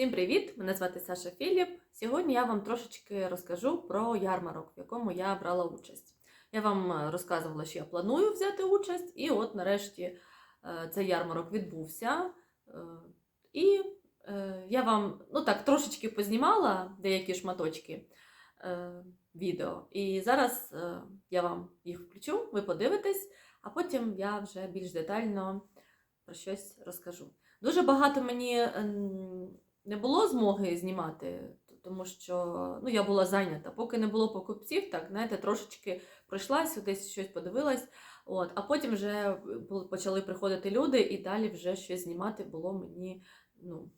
Всім привіт! Мене звати Саша Філіп. Сьогодні я вам трошечки розкажу про ярмарок, в якому я брала участь. Я вам е, розказувала, що я планую взяти участь, і от нарешті е, цей ярмарок відбувся. Е, І я вам ну так трошечки познімала деякі шматочки відео. І зараз я вам їх включу, ви подивитесь, а потім я вже більш детально про щось розкажу. Дуже багато мені ем, не було змоги знімати, тому що ну, я була зайнята. Поки не було покупців, так знаєте, трошечки пройшла сюди, щось подивилась. От, а потім вже почали приходити люди, і далі вже щось знімати було мені ну,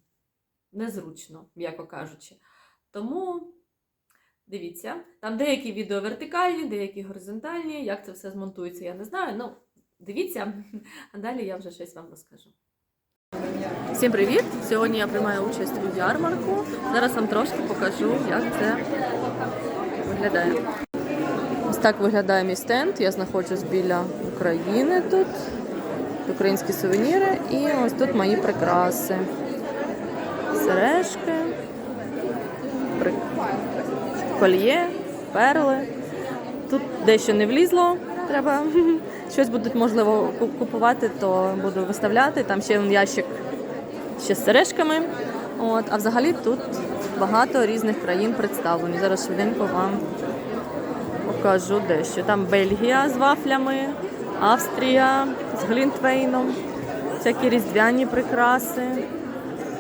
незручно, м'яко кажучи. Тому дивіться, там деякі відео вертикальні, деякі горизонтальні. Як це все змонтується, я не знаю. Ну, дивіться, а далі я вже щось вам розкажу. Всім привіт! Сьогодні я приймаю участь у ярмарку. Зараз вам трошки покажу, як це виглядає. Ось так виглядає мій стенд. Я знаходжусь біля України тут. Українські сувеніри. І ось тут мої прикраси. Сережки, кольє, перли. Тут дещо не влізло. Треба щось будуть можливо купувати, то буду виставляти. Там ще ящик ще з сережками. От, а взагалі тут багато різних країн представлені. Зараз швиденько вам покажу дещо. Там Бельгія з вафлями, Австрія з глінтвейном, всякі різдвяні прикраси,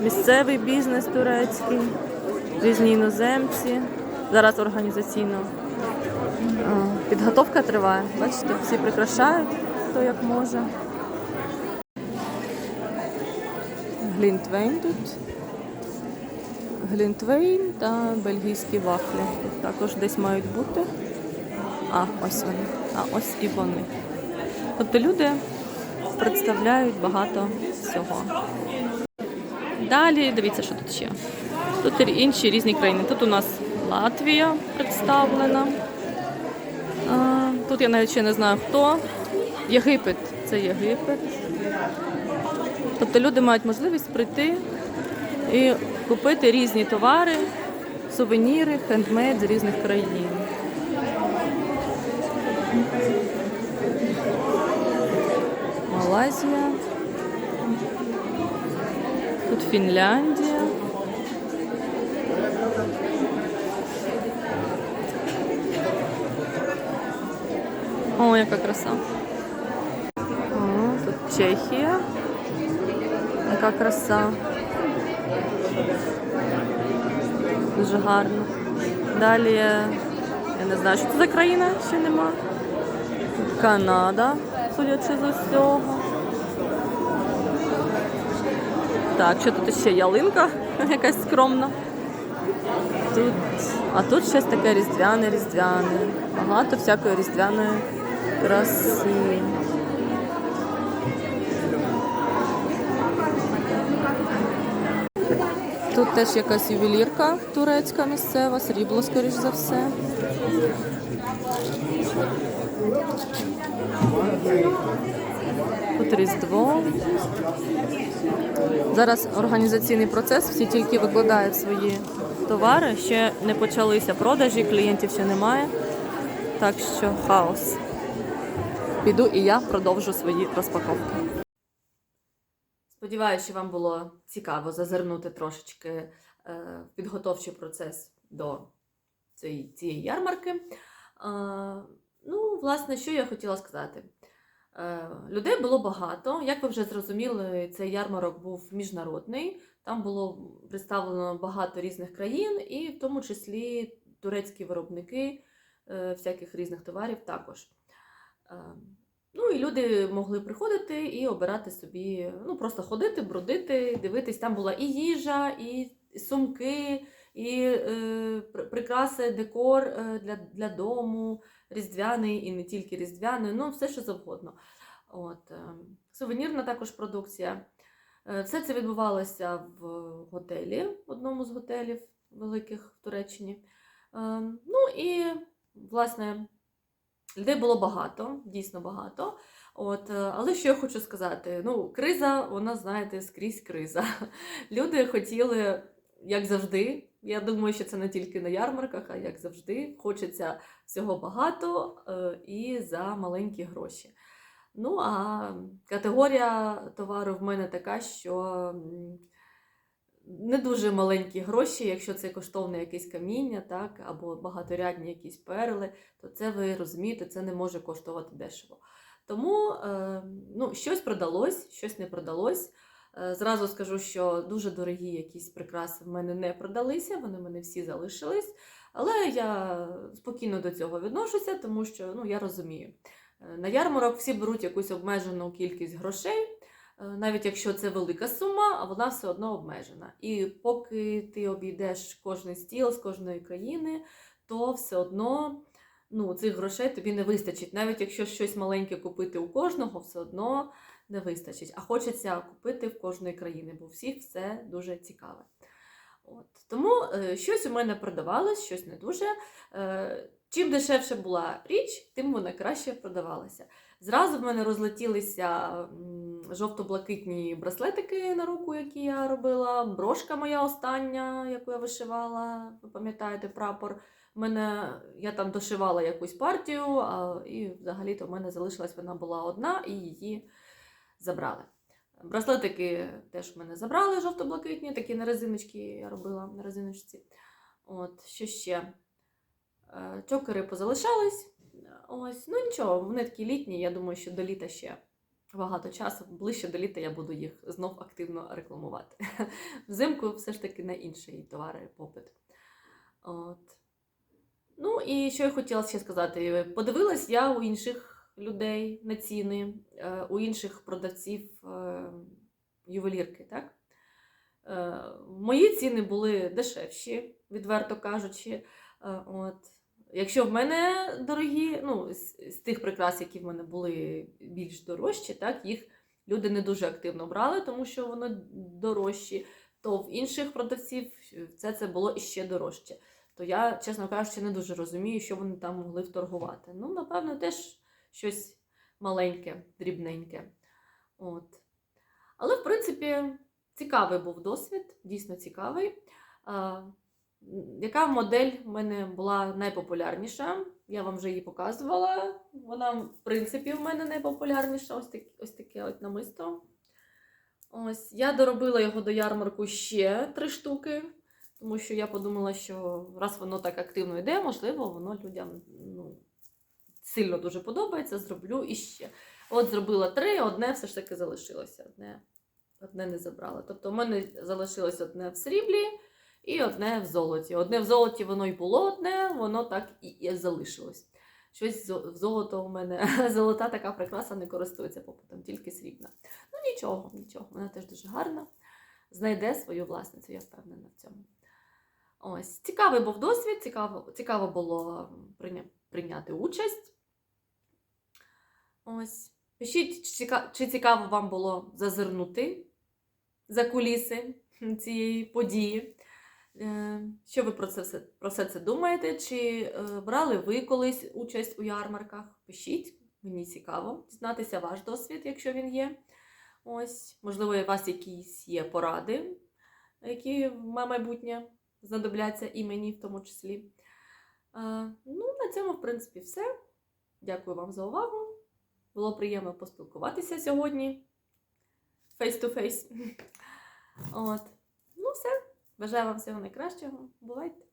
місцевий бізнес турецький, різні іноземці. Зараз організаційно підготовка триває. Бачите, всі прикрашають, хто як може. Глінтвейн тут. Глінтвейн та бельгійські вафлі. Також десь мають бути. А, ось вони. А ось і вони. Тобто люди представляють багато всього. Далі дивіться, що тут ще. Тут інші різні країни. Тут у нас Латвія представлена. Тут я навіть ще не знаю хто. Єгипет. Це Єгипет. Тобто люди мають можливість прийти і купити різні товари, сувеніри, хендмейд з різних країн. Малайзія. Тут Фінляндія. Яка краса. О, тут Чехія. Яка краса. Дуже гарно. Далі, я не знаю, що це за країна, ще нема. Канада, судячи з усього. Так, що тут ще ялинка якась скромна. Тут, а тут щось таке різдвяне, різдвяне. Багато всякої різдвяної краси. Тут теж якась ювелірка турецька місцева, срібло, скоріш за все. Тут Різдво. Зараз організаційний процес, всі тільки викладають свої товари. Ще не почалися продажі, клієнтів ще немає. Так що хаос. Піду і я продовжу свої розпаковки. Сподіваюся, що вам було цікаво зазирнути трошечки е, підготовчий процес до цієї, ярмарки. Е, ну, власне, що я хотіла сказати. Е, людей було багато. Як ви вже зрозуміли, цей ярмарок був міжнародний. Там було представлено багато різних країн, і в тому числі турецькі виробники всяких різних товарів також. Е, Ну і люди могли приходити і обирати собі, ну просто ходити, бродити, дивитись. Там була і їжа, і сумки, і е, прикраси, декор е, для, для дому, різдвяний і не тільки різдвяний, ну все що завгодно. От, е, сувенірна також продукція. Все це відбувалося в готелі, в одному з готелів великих в Туреччині. Ну і, власне, людей було багато, дійсно багато. От, е, але що я хочу сказати? Ну, криза, вона, знаєте, скрізь криза. Люди хотіли як завжди. Я думаю, що це не тільки на ярмарках, а як завжди. Хочеться всього багато е, і за маленькі гроші. Ну, а категорія товару в мене така, що не дуже маленькі гроші, якщо це коштовне якесь каміння, так, або багаторядні якісь перли, то це ви розумієте, це не може коштувати дешево. Тому е, ну, щось продалось, щось не продалось. Е, Зразу скажу, що дуже дорогі якісь прикраси в мене не продалися, вони в мене всі залишились. Але я спокійно до цього відношуся, тому що ну, я розумію. Е, На ярмарок всі беруть якусь обмежену кількість грошей, навіть якщо це велика сума, вона все одно обмежена. І поки ти обійдеш кожний стіл з кожної країни, то все одно ну, цих грошей тобі не вистачить. Навіть якщо щось маленьке купити у кожного, все одно не вистачить. А хочеться купити в кожної країни, бо всіх все дуже цікаве. От. Тому е, щось у мене продавалось, щось не дуже. Е, чим дешевше була річ, тим вона краще продавалася. Зразу в мене розлетілися жовто-блакитні браслетики на руку, які я робила, брошка моя остання, яку я вишивала, ви пам'ятаєте, прапор. В мене я там дошивала якусь партію, а, і взагалі-то в мене залишилась вона була одна, і її забрали. Браслетики теж в мене забрали жовто-блакитні, такі на резиночки я робила на резиночці. От, що ще? Е, Чокери позалишались. Ось, ну нічого, вони такі літні. Я думаю, що до літа ще багато часу. Ближче до літа я буду їх знов активно рекламувати. Взимку все ж таки на інші товари попит. От. Ну і що я хотіла ще сказати? Подивилась я у інших людей на ціни, е, у інших продавців е, ювелірки, так? Мої ціни були дешевші, відверто кажучи. От. Якщо в мене дорогі, ну, з, з тих прикрас, які в мене були більш дорожчі, так, їх люди не дуже активно брали, тому що воно дорожчі, то в інших продавців це, це було іще дорожче. То я, чесно кажучи, не дуже розумію, що вони там могли вторгувати. Ну, напевно, теж щось маленьке, дрібненьке. От. Але, в принципі, цікавий був досвід, дійсно цікавий. Яка модель в мене була найпопулярніша? Я вам вже її показувала. Вона, в принципі, в мене найпопулярніша. Ось, так, ось таке от намисто. Ось, я доробила його до ярмарку ще три штуки, тому що я подумала, що раз воно так активно йде, можливо, воно людям ну, сильно дуже подобається, зроблю іще. От зробила три, одне все ж таки залишилося. Одне, одне не забрала. Тобто, в мене залишилось одне в сріблі і одне в золоті. Одне в золоті воно й було одне, воно так і, і залишилось. Щось в золото у мене золота така прикраса не користується попитом, тільки срібна. Ну нічого, нічого, вона теж дуже гарна. Знайде свою власницю, я впевнена в цьому. Ось, цікавий був досвід, цікаво, цікаво було прийняти участь. Ось. Пишіть, чи цікаво вам було зазирнути за куліси цієї події. Е, Що ви про це все, про все це думаєте? Чи е, брали ви колись участь у ярмарках? Пишіть, мені цікаво дізнатися ваш досвід, якщо він є. Ось, можливо, у вас якісь є поради, які в майбутнє знадобляться і мені в тому числі. Е, Ну, на цьому, в принципі, все. Дякую вам за увагу. Було приємно поспілкуватися сьогодні. Face-to-face. От. Бажаю вам всього найкращого. Бувайте!